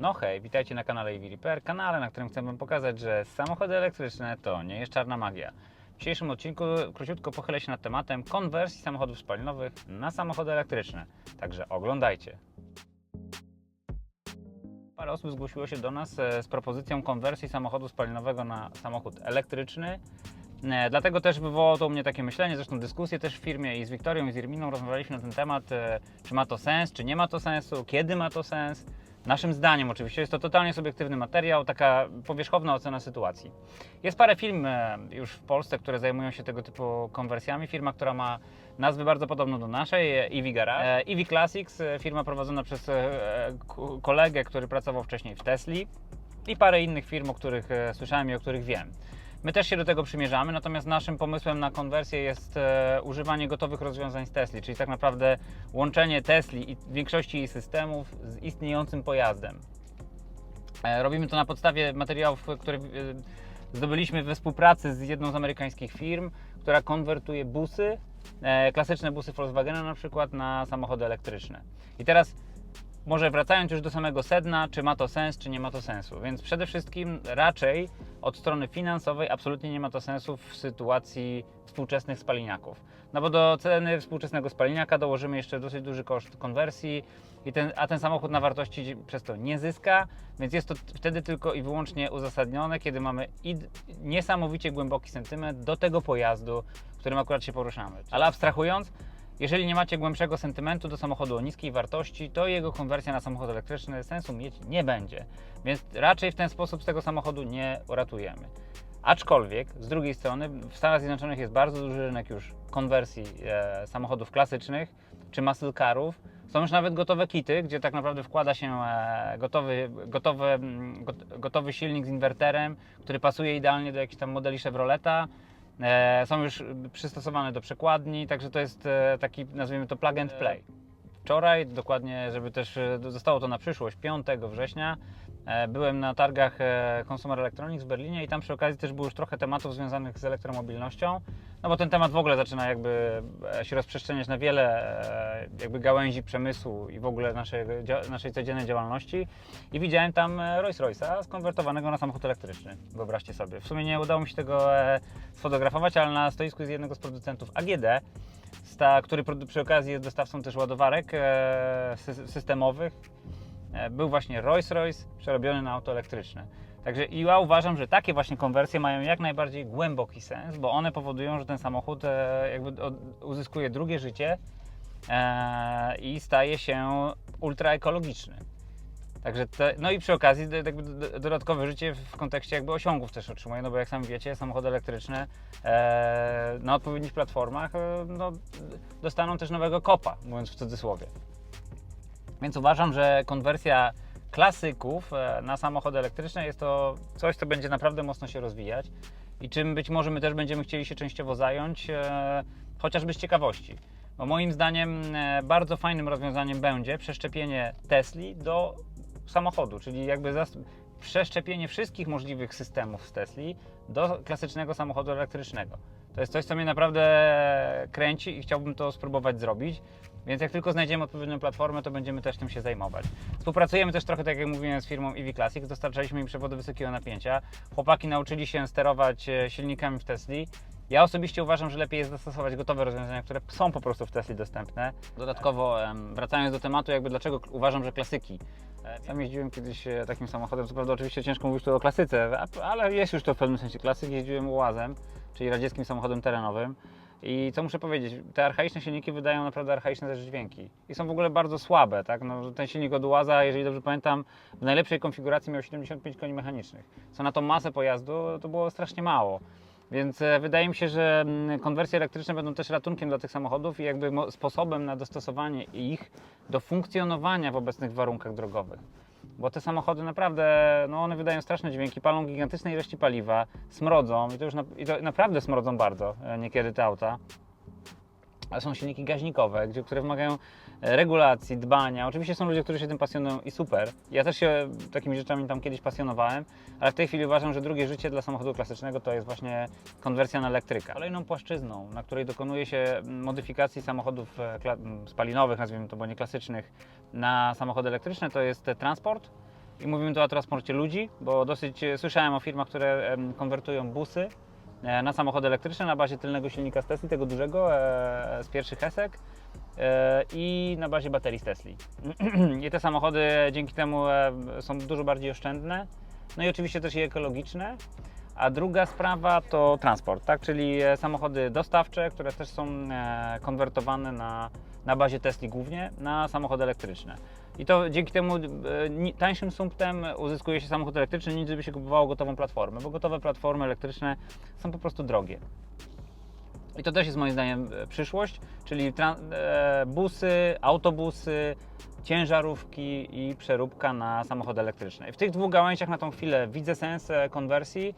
No hej, witajcie na kanale EV kanale, na którym chcę Wam pokazać, że samochody elektryczne to nie jest czarna magia. W dzisiejszym odcinku króciutko pochylę się nad tematem konwersji samochodów spalinowych na samochody elektryczne. Także oglądajcie. Parę osób zgłosiło się do nas e, z propozycją konwersji samochodu spalinowego na samochód elektryczny. E, Dlatego też wywołało to u mnie takie myślenie, zresztą dyskusję też w firmie i z Wiktorią i z Irminą rozmawialiśmy na ten temat, e, czy ma to sens, czy nie ma to sensu, kiedy ma to sens. Naszym zdaniem oczywiście jest to totalnie subiektywny materiał, taka powierzchowna ocena sytuacji. Jest parę firm e, już w Polsce, które zajmują się tego typu konwersjami. Firma, która ma nazwę bardzo podobną do naszej, EV Garage. EV Classics, e, firma prowadzona przez e, kolegę, który pracował wcześniej w Tesli i parę innych firm, o których słyszałem i o których wiem. My też się do tego przymierzamy, natomiast naszym pomysłem na konwersję jest e, używanie gotowych rozwiązań z Tesli, czyli tak naprawdę łączenie Tesli i większości jej systemów z istniejącym pojazdem. E, robimy to na podstawie materiałów, które e, zdobyliśmy we współpracy z jedną z amerykańskich firm, która konwertuje busy, e, klasyczne busy Volkswagena na przykład, na samochody elektryczne. I teraz może wracając już do samego sedna, czy ma to sens, czy nie ma to sensu. Więc przede wszystkim raczej od strony finansowej absolutnie nie ma to sensu w sytuacji współczesnych spaliniaków. No bo do ceny współczesnego spaliniaka dołożymy jeszcze dosyć duży koszt konwersji, i ten, a ten samochód na wartości przez to nie zyska, więc jest to wtedy tylko i wyłącznie uzasadnione, kiedy mamy niesamowicie głęboki sentyment do tego pojazdu, którym akurat się poruszamy. Ale abstrahując, jeżeli nie macie głębszego sentymentu do samochodu o niskiej wartości, to jego konwersja na samochód elektryczny sensu mieć nie będzie. Więc raczej w ten sposób z tego samochodu nie uratujemy. Aczkolwiek z drugiej strony w Stanach Zjednoczonych jest bardzo duży rynek już konwersji e, samochodów klasycznych czy muscle carów. Są już nawet gotowe kity, gdzie tak naprawdę wkłada się e, gotowy, gotowy, mm, got- gotowy silnik z inwerterem, który pasuje idealnie do jakichś tam modeli Chevroleta. E, są już przystosowane do przekładni, także to jest e, taki, nazwijmy to plug and play. Wczoraj, dokładnie, żeby też e, zostało to na przyszłość, 5 września, byłem na targach Consumer Electronics w Berlinie i tam przy okazji też było już trochę tematów związanych z elektromobilnością, no bo ten temat w ogóle zaczyna jakby e, się rozprzestrzeniać na wiele e, jakby gałęzi przemysłu i w ogóle naszej, naszej codziennej działalności. I widziałem tam e, Rolls Royce'a skonwertowanego na samochód elektryczny, wyobraźcie sobie. W sumie nie udało mi się tego sfotografować, ale na stoisku jest jednego z producentów AGD, który przy okazji jest dostawcą też ładowarek sy- systemowych, był właśnie Rolls Royce przerobiony na auto elektryczne. Także i ja uważam, że takie właśnie konwersje mają jak najbardziej głęboki sens, bo one powodują, że ten samochód e, jakby uzyskuje drugie życie e, i staje się ultraekologiczny. Także te, no i przy okazji dodatkowe życie w kontekście jakby osiągów też otrzymuje, no bo jak sami wiecie, samochody elektryczne e, na odpowiednich platformach e, no, dostaną też nowego kopa, mówiąc w cudzysłowie. Więc uważam, że konwersja klasyków e, na samochody elektryczne jest to coś, co będzie naprawdę mocno się rozwijać i czym być może my też będziemy chcieli się częściowo zająć, e, chociażby z ciekawości. Bo moim zdaniem e, bardzo fajnym rozwiązaniem będzie przeszczepienie Tesli do samochodu, czyli jakby przeszczepienie wszystkich możliwych systemów z Tesli do klasycznego samochodu elektrycznego. To jest coś, co mnie naprawdę kręci i chciałbym to spróbować zrobić. Więc jak tylko znajdziemy odpowiednią platformę, to będziemy też tym się zajmować. Współpracujemy też trochę, tak jak mówiłem, z firmą EV Classics. Dostarczaliśmy im przewody wysokiego napięcia. Chłopaki nauczyli się sterować e, silnikami w Tesli. Ja osobiście uważam, że lepiej jest zastosować gotowe rozwiązania, które są po prostu w Tesli dostępne. Dodatkowo, wracając do tematu, jakby dlaczego uważam, że klasyki. E, Sam jeździłem kiedyś e, takim samochodem, co prawda oczywiście ciężko mówić tu o klasyce, ale jest już to w pewnym sensie klasyk. Jeździłem ułazem, czyli radzieckim samochodem terenowym. I co muszę powiedzieć, te archaiczne silniki wydają naprawdę archaiczne też dźwięki. I są w ogóle bardzo słabe, tak? No, ten silnik od Ułaza, jeżeli dobrze pamiętam, w najlepszej konfiguracji miał 75 koni mechanicznych. Co na tą masę pojazdu to było strasznie mało. Więc e, wydaje mi się, że mm, konwersje elektryczne będą też ratunkiem dla tych samochodów i jakby sposobem na dostosowanie ich do funkcjonowania w obecnych warunkach drogowych. Bo te samochody naprawdę, no one wydają straszne dźwięki, palą gigantyczne ilości paliwa, smrodzą i to już na, i to naprawdę smrodzą bardzo e, niekiedy te auta. A są silniki gaźnikowe, gdzie, które wymagają regulacji, dbania. Oczywiście są ludzie, którzy się tym pasjonują i super. Ja też się takimi rzeczami tam kiedyś pasjonowałem, ale w tej chwili uważam, że drugie życie dla samochodu klasycznego to jest właśnie konwersja na elektryka. Kolejną płaszczyzną, na której dokonuje się modyfikacji samochodów e, spalinowych, nazwijmy to, bo nie klasycznych, na samochody elektryczne, to jest e, transport I mówimy tu o transporcie ludzi, bo dosyć e, słyszałem o firmach, które konwertują busy na samochody elektryczne na bazie tylnego silnika z Tesli, tego dużego, z pierwszych esek e, i na bazie baterii z Tesli. I te samochody dzięki temu e, są dużo bardziej oszczędne, no i oczywiście też i ekologiczne. A druga sprawa to transport, tak? czyli e, samochody dostawcze, które też są e, konwertowane na, na bazie Tesli głównie na samochody elektryczne. I to dzięki temu e, tańszym sumptem uzyskuje się samochód elektryczny, niż gdyby się kupowało gotową platformę, bo gotowe platformy elektryczne są po prostu drogie. I to też jest moim zdaniem e, przyszłość, czyli e, busy, autobusy, ciężarówki i przeróbka na samochody elektryczne. I w tych dwóch gałęziach na tą chwilę widzę sens e, konwersji.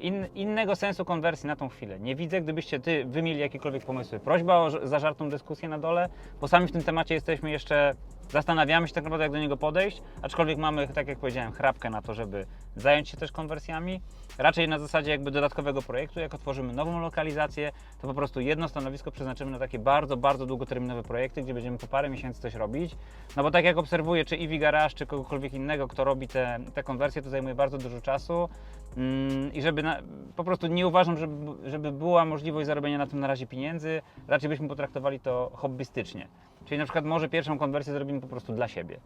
In, innego sensu konwersji na tą chwilę nie widzę. Gdybyście ty wy mieli jakiekolwiek pomysły, prośba o zażartą dyskusję na dole, bo sami w tym temacie jesteśmy jeszcze, zastanawiamy się tak naprawdę jak do niego podejść, aczkolwiek mamy, tak jak powiedziałem, chrapkę na to, żeby zająć się też konwersjami. Raczej na zasadzie jakby dodatkowego projektu, jak otworzymy nową lokalizację, to po prostu jedno stanowisko przeznaczymy na takie bardzo, bardzo długoterminowe projekty, gdzie będziemy po parę miesięcy coś robić. No bo tak jak obserwuję, czy Eevee Garage, czy kogokolwiek innego, kto robi te, te konwersje, to zajmuje bardzo dużo czasu. Mm, I żeby na, po prostu nie uważam, żeby, żeby była możliwość zarobienia na tym na razie pieniędzy, raczej byśmy potraktowali to hobbystycznie. Czyli na przykład może pierwszą konwersję zrobimy po prostu dla siebie.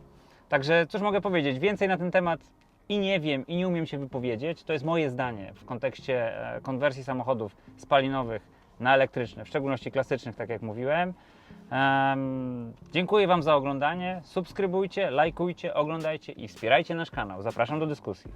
Także cóż mogę powiedzieć, więcej na ten temat i nie wiem, i nie umiem się wypowiedzieć. To jest moje zdanie w kontekście e, konwersji samochodów spalinowych na elektryczne, w szczególności klasycznych, tak jak mówiłem. Em, dziękuję Wam za oglądanie. Subskrybujcie, lajkujcie, oglądajcie i wspierajcie nasz kanał. Zapraszam do dyskusji.